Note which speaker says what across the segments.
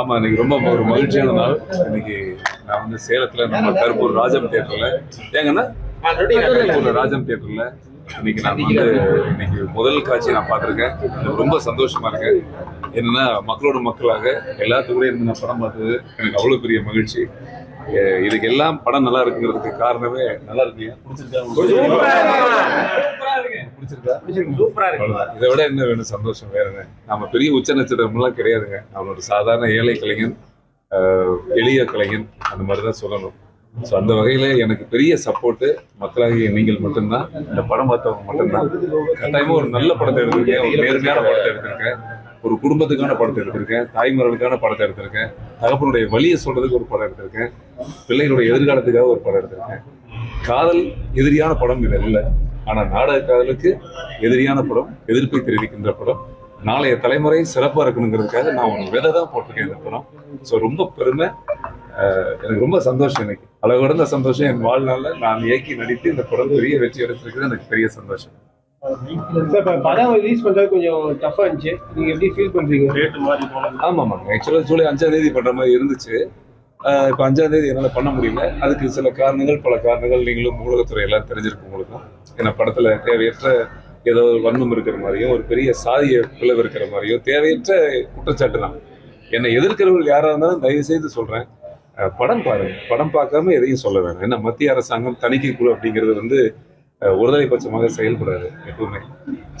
Speaker 1: ஆமாம் இன்னைக்கு ரொம்ப ஒரு மகிழ்ச்சியான நாள். இன்னைக்கு நான் வந்து சேலத்தில் நம்ம கருப்பூர் ராஜம் தேட்டரில் ஏங்கன்னா கருப்பூர்ல ராஜம் தேட்டரில் இன்னைக்கு நான் வந்து இன்னைக்கு முதல் காட்சி நான் பார்த்துருக்கேன். எனக்கு ரொம்ப சந்தோஷமா இருக்கேன் என்னன்னா மக்களோட மக்களாக எல்லாத்துக்கூட இருந்து நான் படம் பார்த்தது எனக்கு அவ்வளோ பெரிய மகிழ்ச்சி. இதுக்கு எல்லாம் படம் நல்லா இருக்குங்கிறதுக்கு காரணமே நல்லா இருக்கு.
Speaker 2: சூப்பரா இருக்கு.
Speaker 1: அவ்வளவுதான். இதை விட என்ன வேணும்? சந்தோஷம் வேற என்ன? நம்ம பெரிய உச்ச நட்சத்திரம் எல்லாம் கிடையாதுங்க. ஒரு சாதாரண ஏழை கலைஞன் எளிய கலைஞன் அந்த மாதிரி தான் சொல்லணும். ஸோ அந்த வகையில எனக்கு பெரிய சப்போர்ட் மக்களாகிய நீங்கள் மட்டும்தான் இந்த படம் பார்த்தவங்க மட்டும்தான். கட்டாயமா ஒரு நல்ல படத்தை எடுத்திருக்கேன் ஒரு நேர்மையான படத்தை எடுத்திருக்கேன் ஒரு குடும்பத்துக்கான படத்தை எடுத்திருக்கேன் தாய்மார்களுக்கான படத்தை எடுத்திருக்கேன் தகப்பனுடைய வழியை சொல்றதுக்கு ஒரு படம் எடுத்திருக்கேன் பிள்ளைகளுடைய எதிர்காலத்துக்காக ஒரு படம் எடுத்திருக்கேன். காதல் எதிரியான படம் இது இல்லை. ஆனா நாடக காதலுக்கு எதிரியான படம் எதிர்ப்பை தெரிவிக்கின்ற படம் நாளைய தலைமுறை சிறப்பா இருக்கணுங்கிறதுக்காக நான் ஒரு விதை தான் போட்டிருக்கேன் இந்த படம். ஸோ ரொம்ப பெருமை. எனக்கு ரொம்ப சந்தோஷம் எனக்கு. அளவுடந்த சந்தோஷம். என் வாழ்நாள்ல நான் இயக்கி நடித்து இந்த படம் பெரிய வெற்றி எடுத்திருக்கிறது எனக்கு பெரிய சந்தோஷம்.
Speaker 3: படம் ரிலீஸ் பண்றது கொஞ்சம் டஃபா இருந்துச்சு. நீங்க எப்படி ஃபீல் பண்றீங்க?
Speaker 1: ஆமாமாங்க ஆக்சுவலாக ஜூலை அஞ்சாம் தேதி பண்ற மாதிரி இருந்துச்சு. இப்போ அஞ்சாம் தேதி என்னால் பண்ண முடியல. அதுக்கு சில காரணங்கள் பல காரணங்கள் நீங்களும் ஊடகத்துறை எல்லாம் தெரிஞ்சிருக்கும் உங்களுக்கும் ஏன்னா படத்தில் தேவையற்ற ஏதோ ஒரு வன்மம் இருக்கிற மாதிரியும் ஒரு பெரிய சாதிய பிளவு இருக்கிற மாதிரியும் தேவையற்ற குற்றச்சாட்டு தான். என்னை எதிர்க்கிறவர்கள் யாராக இருந்தாலும் தயவு செய்து சொல்றேன். படம் பாருங்க. படம் பார்க்காம எதையும் சொல்ல வேணாம். ஏன்னா மத்திய அரசாங்கம் தணிக்கை குழு அப்படிங்கிறது வந்து ஒருதலை பட்சமாக செயல்படாது எப்பவுமே.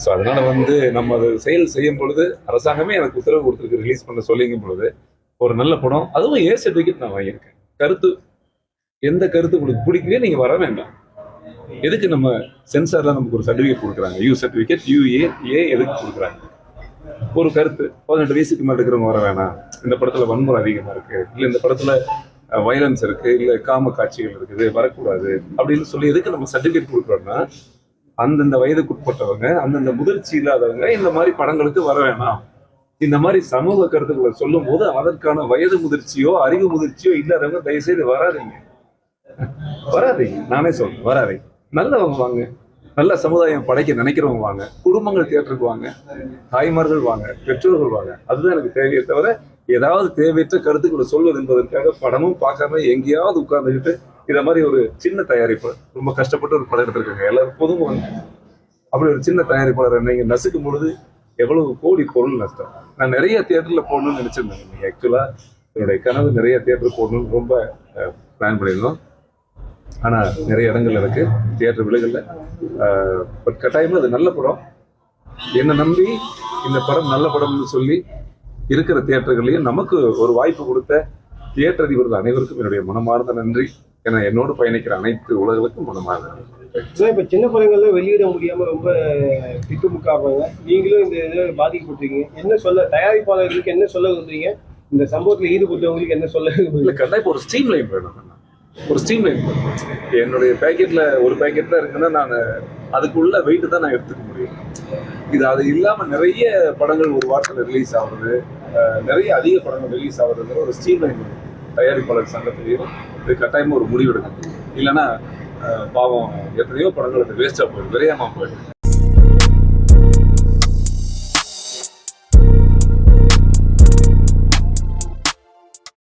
Speaker 1: ஸோ அதனால வந்து நம்ம அதை செயல் செய்யும் பொழுது அரசாங்கமே எனக்கு உத்தரவு கொடுத்துருக்கு ரிலீஸ் பண்ண சொல்லிங்கும் பொழுது ஒரு நல்ல படம். அதுவும் ஏ சர்டிஃபிகேட் நான் வாங்கியிருக்கேன். கருத்து எந்த கருத்து உங்களுக்கு பிடிக்கவே நீங்க வர வேண்டாம். எதுக்கு நம்ம சென்சார்ல நமக்கு ஒரு சர்டிஃபிகேட் கொடுக்குறாங்க? யூ சர்டிஃபிகேட் யூஏ ஏ எதுக்கு கொடுக்குறாங்க? ஒரு கருத்து. பதினெட்டு வயசுக்கு மேல இருக்கிறவங்க வர வேணாம். இந்த படத்துல வன்முறை அதிகமா இருக்கு. இல்ல இந்த படத்துல வயலன்ஸ் இருக்கு. இல்ல காம காட்சிகள் இருக்குது. வரக்கூடாது. அப்படின்னு சொல்லி எதுக்கு நம்ம சர்டிஃபிகேட் கொடுக்குறோம்னா அந்தந்த வயதுக்குட்பட்டவங்க அந்தந்த முதிர்ச்சி இல்லாதவங்க இந்த மாதிரி படங்களுக்கு வர வேணாம். இந்த மாதிரி சமூக கருத்துக்களை சொல்லும் போது அதற்கான வயது முதிர்ச்சியோ அறிவு முதிர்ச்சியோ இல்லாதவங்க தயவுசெய்து வராதீங்க. வராதீங்க. நானே சொல்றேன் வராதீங்க. நல்லவங்க வாங்க. நல்ல சமுதாயம் படைக்க நினைக்கிறவங்க வாங்க. குடும்பங்கள் தேட்டருக்கு வாங்க. தாய்மார்கள் வாங்க. பெற்றோர்கள் வாங்க. அதுதான் எனக்கு தேவையே தவிர ஏதாவது தேவையற்ற கருத்துக்களை சொல்வது என்பதற்காக படமும் பார்க்காம எங்கேயாவது உட்கார்ந்துக்கிட்டு இத மாதிரி ஒரு சின்ன தயாரிப்பு. ரொம்ப கஷ்டப்பட்டு ஒரு படம் எடுத்திருக்காங்க. எல்லாரும் பொதுவும் அப்படி ஒரு சின்ன தயாரிப்பாளர் நீங்க நசுக்கும் பொழுது எவ்வளவு கோடி பொருள் நஷ்டம். நான் நிறைய தேட்டரில் போடணும்னு நினச்சிருந்தேன். இன்னைக்கு ஆக்சுவலாக என்னுடைய கனவு நிறைய தியேட்டர் போடணும்னு ரொம்ப பிளான் பண்ணியிருந்தோம். ஆனால் நிறைய இடங்கள் இருக்குது தியேட்டர் விலகல பட் கட்டாயமாக அது நல்ல படம். என்னை நம்பி இந்த படம் நல்ல படம்னு சொல்லி இருக்கிற தியேட்டர்களையும் நமக்கு ஒரு வாய்ப்பு கொடுத்த தியேட்டர் அதிபர்கள் அனைவருக்கும் என்னுடைய மனமார்ந்த நன்றி. என என்னோடு பயணிக்கிற அனைத்து உலகளுக்கும் நன்றி
Speaker 3: சார் இப்போ சின்ன படங்கள்ல வெளியிட முடியாம ரொம்ப திக்குமுக்காடுறாங்க நீங்களும் இந்த இதில் பாதிக்கப்பட்டிருக்கீங்க. என்ன சொல்ல தயாரிப்பாளர்களுக்கு என்ன சொல்ல விரும்புறீங்க? இந்த சம்பவத்துல ஈடுபட்டவங்களுக்கு என்ன சொல்ல
Speaker 1: இல்ல கண்டிப்பா ஒரு ஸ்ட்ரீம் லைன் வேணும். ஒரு ஸ்ட்ரீம் லைன் என்னுடைய பேக்கெட்ல ஒரு பேக்கெட் தான் இருக்குன்னா நான் அதுக்குள்ள வெயிட் தான் நான் எடுத்துக்க முடியும். இது அது இல்லாம நிறைய படங்கள் ஒரு வாரத்தில் ரிலீஸ் ஆகுறது அஹ், நிறைய அதிக படங்கள் ரிலீஸ் ஆகுறதுங்கிற ஒரு ஸ்ட்ரீம் லைன் தயாரிப்பாளர் சங்கத்திலையும் இது கட்டாயமா ஒரு முடிவு எடுக்கணும் இல்லைன்னா பாவம் எத்தனையோ படங்கள் அது வேஸ்டா போயிடும் விரையாம போயிடும்.